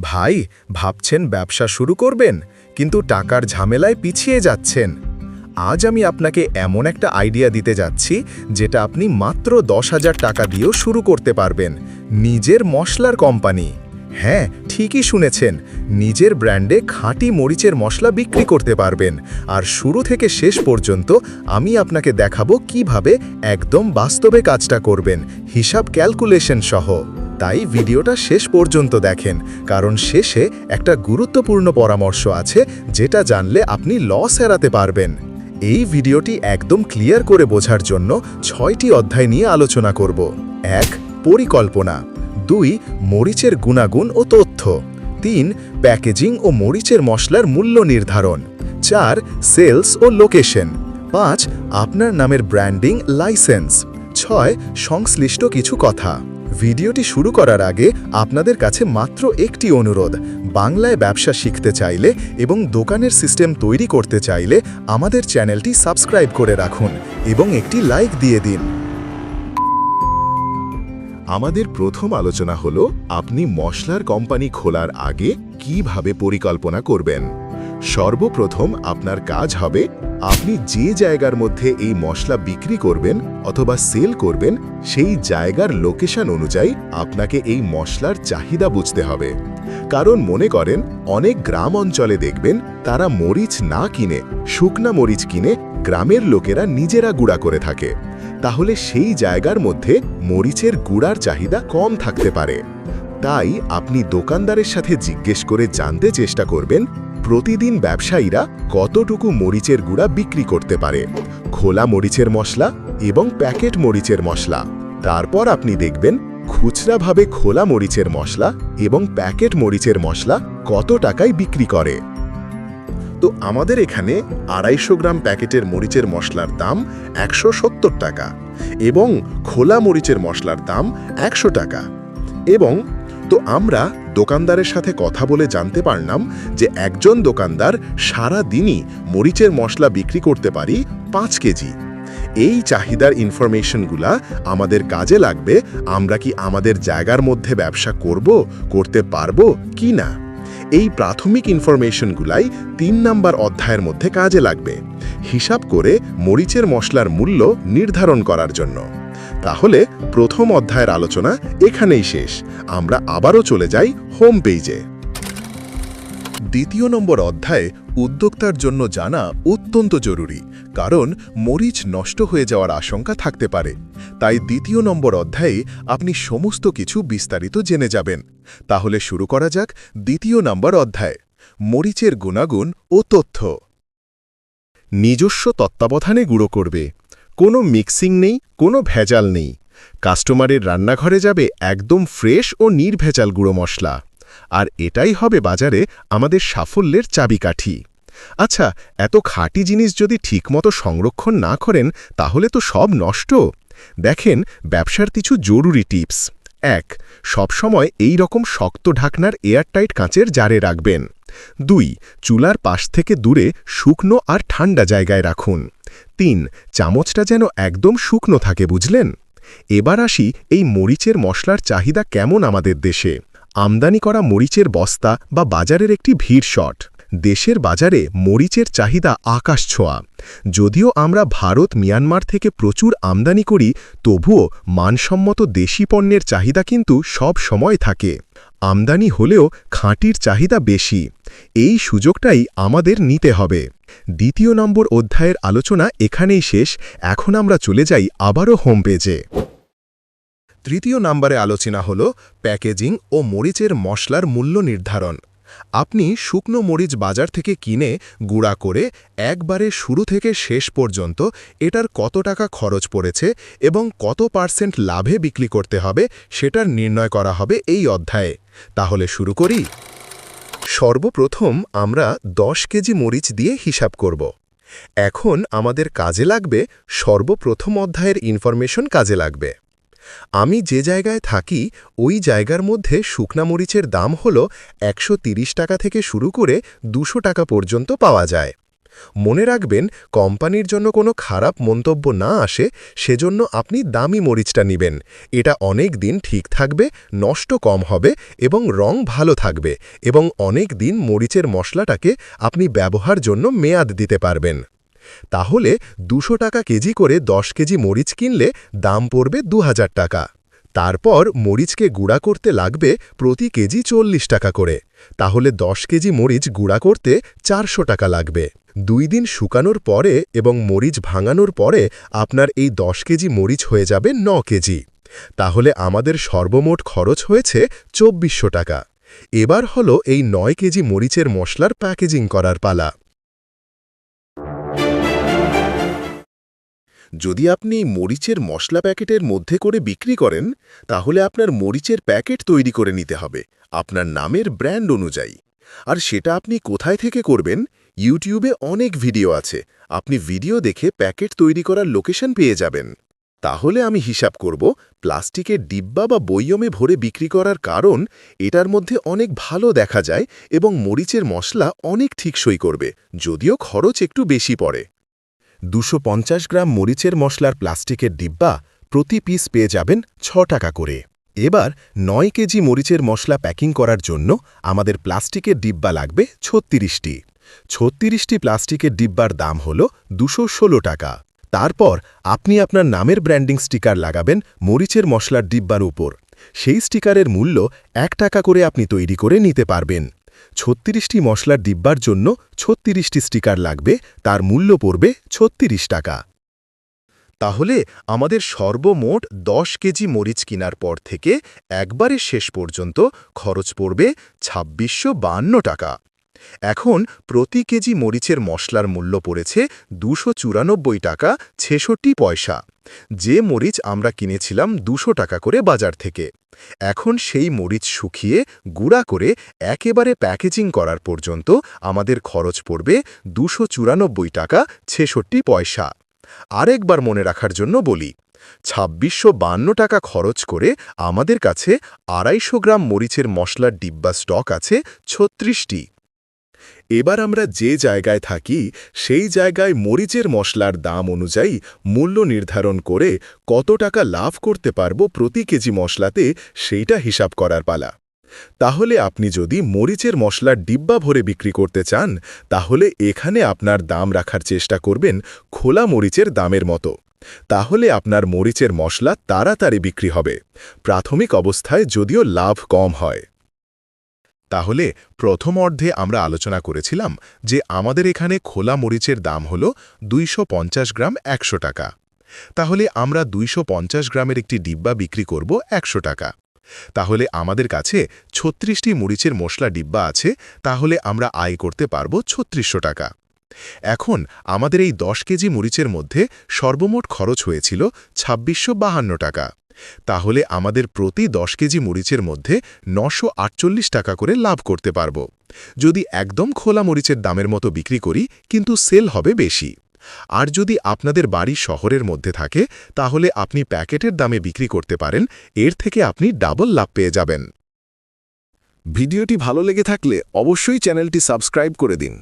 ভাই, ভাবছেন ব্যবসা শুরু করবেন, কিন্তু টাকার ঝামেলায় পিছিয়ে যাচ্ছেন। আজ আমি আপনাকে এমন একটা আইডিয়া দিতে যাচ্ছি, যেটা আপনি মাত্র দশ হাজার টাকা দিয়েও শুরু করতে পারবেন। নিজের মশলার কোম্পানি হ্যাঁ ঠিকই শুনেছেন, নিজের ব্র্যান্ডে খাঁটি মরিচের মশলা বিক্রি করতে পারবেন। আর শুরু থেকে শেষ পর্যন্ত আমি আপনাকে দেখাবো কীভাবে একদম বাস্তবে কাজটা করবেন। হিসাব ক্যালকুলেশন সহ। তাই ভিডিওটা শেষ পর্যন্ত দেখেন, কারণ শেষে একটা গুরুত্বপূর্ণ পরামর্শ আছে যেটা জানলে আপনি লস এড়াতে পারবেন। এই ভিডিওটি একদম ক্লিয়ার করে বোঝার জন্য ছয়টি অধ্যায় নিয়ে আলোচনা করব। এক, পরিকল্পনা। দুই, মরিচের গুণাগুণ ও তথ্য। তিন, প্যাকেজিং ও মরিচের মশলার মূল্য নির্ধারণ। চার, সেলস ও লোকেশন। পাঁচ, আপনার নামের ব্র্যান্ডিং, লাইসেন্স। ছয়, সংশ্লিষ্ট কিছু কথা। ভিডিওটি শুরু করার আগে আপনাদের কাছে মাত্র একটি অনুরোধ, বাংলায় ব্যবসা শিখতে চাইলে এবং দোকানের সিস্টেম তৈরি করতে চাইলে আমাদের চ্যানেলটি সাবস্ক্রাইব করে রাখুন এবং একটি লাইক দিয়ে দিন। আমাদের প্রথম আলোচনা হলো, আপনি মশলার কোম্পানি খোলার আগে কীভাবে পরিকল্পনা করবেন? সর্বপ্রথম আপনার কাজ হবে আপনি যে জায়গার মধ্যে এই মশলা বিক্রি করবেন অথবা সেল করবেন, সেই জায়গার লোকেশন অনুযায়ী আপনাকে এই মশলার চাহিদা বুঝতে হবে। কারণ মনে করেন, অনেক গ্রাম অঞ্চলে দেখবেন, তারা মরিচ না কিনে, শুকনা মরিচ কিনে গ্রামের লোকেরা নিজেরা গুঁড়া করে থাকে। তাহলে সেই জায়গার মধ্যে মরিচের গুঁড়ার চাহিদা কম থাকতে পারে। তাই আপনি দোকানদারের সাথে জিজ্ঞেস করে জানতে চেষ্টা করবেন প্রতিদিন ব্যবসায়ীরা কতটুকু মরিচের গুঁড়া বিক্রি করতে পারে? খোলা মরিচের মশলা এবং প্যাকেট মরিচের মশলা। তারপর আপনি দেখবেন খুচরাভাবে খোলা মরিচের মশলা এবং প্যাকেট মরিচের মশলা কত টাকায় বিক্রি করে। তো আমাদের এখানে আড়াইশো গ্রাম প্যাকেটের মরিচের মশলার দাম একশো সত্তর টাকা এবং খোলা মরিচের মশলার দাম একশো টাকা এবং তো আমরা দোকানদারের সাথে কথা বলে জানতে পারলাম যে একজন দোকানদার সারা দিনই মরিচের মশলা বিক্রি করতে পারি পাঁচ কেজি। এই চাহিদার ইনফরমেশনগুলা আমাদের কাজে লাগবে, আমরা কি আমাদের জায়গার মধ্যে ব্যবসা করব, করতে পারব কি না? এই প্রাথমিক ইনফরমেশনগুলাই তিন নাম্বার অধ্যায়ের মধ্যে কাজে লাগবে। হিসাব করে মরিচের মশলার মূল্য নির্ধারণ করার জন্য। তাহলে প্রথম অধ্যায়ের আলোচনা এখানেই শেষ। আমরা আবারও চলে যাই হোম পেজে দ্বিতীয় নম্বর অধ্যায়ে উদ্যোক্তার জন্য জানা অত্যন্ত জরুরি, কারণ মরিচ নষ্ট হয়ে যাওয়ার আশঙ্কা থাকতে পারে। তাই দ্বিতীয় নম্বর অধ্যায়ে আপনি সমস্ত কিছু বিস্তারিত জেনে যাবেন। তাহলে শুরু করা যাক দ্বিতীয় নম্বর অধ্যায়। মরিচের গুণাগুণ ও তথ্য। নিজস্ব তত্ত্বাবধানে গুঁড়ো করবে। কোনো মিক্সিং নেই, কোনো ভেজাল নেই। কাস্টমারের রান্নাঘরে যাবে একদম ফ্রেশ ও নির্ভেজাল গুঁড়ো মশলা। আর এটাই হবে বাজারে আমাদের সাফল্যের চাবিকাঠি। আচ্ছা এত খাঁটি জিনিস যদি ঠিকমতো সংরক্ষণ না করেন, তাহলে তো সব নষ্ট। দেখেন, ব্যবসার কিছু জরুরি টিপস। এক, সবসময় এই রকম শক্ত ঢাকনার এয়ারটাইট কাঁচের জারে রাখবেন। দুই, চুলার পাশ থেকে দূরে শুকনো আর ঠান্ডা জায়গায় রাখুন। তিন, চামচটা যেন একদম শুকনো থাকে, বুঝলেন? এবার আসি এই মরিচের মশলার চাহিদা কেমন আমাদের দেশে? আমদানি করা মরিচের বস্তা বা বাজারের একটি ভিড় শট। দেশের বাজারে মরিচের চাহিদা আকাশ ছোঁয়া। যদিও আমরা ভারত, মিয়ানমার থেকে প্রচুর আমদানি করি, তবুও মানসম্মত দেশি পণ্যের চাহিদা কিন্তু সব সময় থাকে। আমদানি হলেও খাঁটির চাহিদা বেশি। এই সুযোগটাই আমাদের নিতে হবে। দ্বিতীয় নম্বর অধ্যায়ের আলোচনা এখানেই শেষ। এখন আমরা চলে যাই আবারও হোম পেজে। তৃতীয় নম্বরে আলোচনা হল প্যাকেজিং ও মরিচের মশলার মূল্য নির্ধারণ। আপনি শুকনো মরিচ বাজার থেকে কিনে গুঁড়া করে একবারে শুরু থেকে শেষ পর্যন্ত এটার কত টাকা খরচ পড়েছে এবং কত পার্সেন্ট লাভে বিক্রি করতে হবে সেটার নির্ণয় করা হবে এই অধ্যায়ে। তাহলে শুরু করি। সর্বপ্রথম আমরা দশ কেজি মরিচ দিয়ে হিসাব করব। এখন আমাদের কাজে লাগবে সর্বপ্রথম অধ্যায়ের ইনফরমেশন কাজে লাগবে। আমি যে জায়গায় থাকি, ওই জায়গার মধ্যে শুকনা মরিচের দাম হল একশো টাকা থেকে শুরু করে দুশো টাকা পর্যন্ত পাওয়া যায়। মনে রাখবেন, কোম্পানির জন্য কোনো খারাপ মন্তব্য না আসে, সেজন্য আপনি দামি মরিচটা নেবেন। এটা অনেক দিন ঠিক থাকবে, নষ্ট কম হবে এবং রং ভালো থাকবে এবং অনেক দিন মরিচের মশলাটাকে আপনি ব্যবহার জন্য মেয়াদ দিতে পারবেন। তাহলে দুশো টাকা কেজি করে দশ কেজি মরিচ কিনলে দাম পড়বে দু হাজার টাকা। তারপর মরিচকে গুঁড়া করতে লাগবে প্রতি কেজি চল্লিশ টাকা করে। তাহলে দশ কেজি মরিচ গুঁড়া করতে চারশো টাকা লাগবে। দুই দিন শুকানোর পরে এবং মরিচ ভাঙানোর পরে আপনার এই দশ কেজি মরিচ হয়ে যাবে ন কেজি। তাহলে আমাদের সর্বমোট খরচ হয়েছে চব্বিশশো টাকা। এবার হলো এই নয় কেজি মরিচের মশলার প্যাকেজিং করার পালা। যদি আপনি মরিচের মশলা প্যাকেটের মধ্যে করে বিক্রি করেন, তাহলে আপনার মরিচের প্যাকেট তৈরি করে নিতে হবে, আপনার নামের ব্র্যান্ড অনুযায়ী। আর সেটা আপনি কোথায় থেকে করবেন, ইউটিউবে অনেক ভিডিও আছে, আপনি ভিডিও দেখে প্যাকেট তৈরি করার লোকেশন পেয়ে যাবেন। তাহলে আমি হিসাব করব প্লাস্টিকের ডিব্বা বা বইয়মে ভরে বিক্রি করার কারণ এটার মধ্যে অনেক ভালো দেখা যায় এবং মরিচের মশলা অনেক ঠিকসই করবে, যদিও খরচ একটু বেশি পড়ে। দুশো গ্রাম মরিচের মশলার প্লাস্টিকের ডিব্বা প্রতি পিস পেয়ে যাবেন ছ টাকা করে। এবার নয় কেজি মরিচের মশলা প্যাকিং করার জন্য আমাদের প্লাস্টিকের ডিব্বা লাগবে ছত্রিশটি। ছত্রিশটি প্লাস্টিকের ডিব্বার দাম হল দুশো টাকা। তারপর আপনি আপনার নামের ব্র্যান্ডিং স্টিকার লাগাবেন মরিচের মশলার ডিব্বার উপর। সেই স্টিকারের মূল্য এক টাকা করে আপনি তৈরি করে নিতে পারবেন। ছত্রিশটি মশলার ডিব্বার জন্য ছত্রিশটি স্টিকার লাগবে, তার মূল্য পড়বে ছত্রিশ টাকা। তাহলে আমাদের সর্বমোট দশ কেজি মরিচ কেনার পর থেকে একবারে শেষ পর্যন্ত খরচ পড়বে ছাব্বিশশো টাকা। এখন প্রতি কেজি মরিচের মশলার মূল্য পড়েছে দুশো টাকা ছেষট্টি পয়সা। যে মরিচ আমরা কিনেছিলাম দুশো টাকা করে বাজার থেকে। এখন সেই মরিচ শুকিয়ে গুঁড়া করে একেবারে প্যাকেজিং করার পর্যন্ত আমাদের খরচ পড়বে দুশো টাকা ছেষট্টি পয়সা। আরেকবার মনে রাখার জন্য বলি, ছাব্বিশশো টাকা খরচ করে আমাদের কাছে আড়াইশো গ্রাম মরিচের মশলার ডিব্বা স্টক আছে ছত্রিশটি। এবার আমরা যে জায়গায় থাকি, সেই জায়গায় মরিচের মশলার দাম অনুযায়ী মূল্য নির্ধারণ করে কত টাকা লাভ করতে পারব প্রতি কেজি মশলাতে সেইটা হিসাব করার পালা। তাহলে আপনি যদি মরিচের মশলার ডিব্বা ভরে বিক্রি করতে চান, তাহলে এখানে আপনার দাম রাখার চেষ্টা করবেন খোলা মরিচের দামের মতো। তাহলে আপনার মরিচের মশলা তাড়াতাড়ি বিক্রি হবে। প্রাথমিক অবস্থায় যদিও লাভ কম হয়। তাহলে প্রথম অর্ধে আমরা আলোচনা করেছিলাম যে আমাদের এখানে খোলা মরিচের দাম হল দুইশো পঞ্চাশ গ্রাম একশো টাকা। তাহলে আমরা দুইশো পঞ্চাশ গ্রামের একটি ডিব্বা বিক্রি করব একশো টাকা। তাহলে আমাদের কাছে ছত্রিশটি মরিচের মশলা ডিব্বা আছে, তাহলে আমরা আয় করতে পারব ছত্রিশশো টাকা। এখন আমাদের এই দশ কেজি মরিচের মধ্যে সর্বমোট খরচ হয়েছিল ছাব্বিশশো টাকা। তাহলে আমাদের প্রতি দশ কেজি মরিচের মধ্যে নশো টাকা করে লাভ করতে পারব। যদি একদম খোলা মরিচের দামের মতো বিক্রি করি, কিন্তু সেল হবে বেশি। আর যদি আপনাদের বাড়ি শহরের মধ্যে থাকে, তাহলে আপনি প্যাকেটের দামে বিক্রি করতে পারেন, এর থেকে আপনি ডাবল লাভ পেয়ে যাবেন। ভিডিওটি ভালো লেগে থাকলে অবশ্যই চ্যানেলটি সাবস্ক্রাইব করে দিন।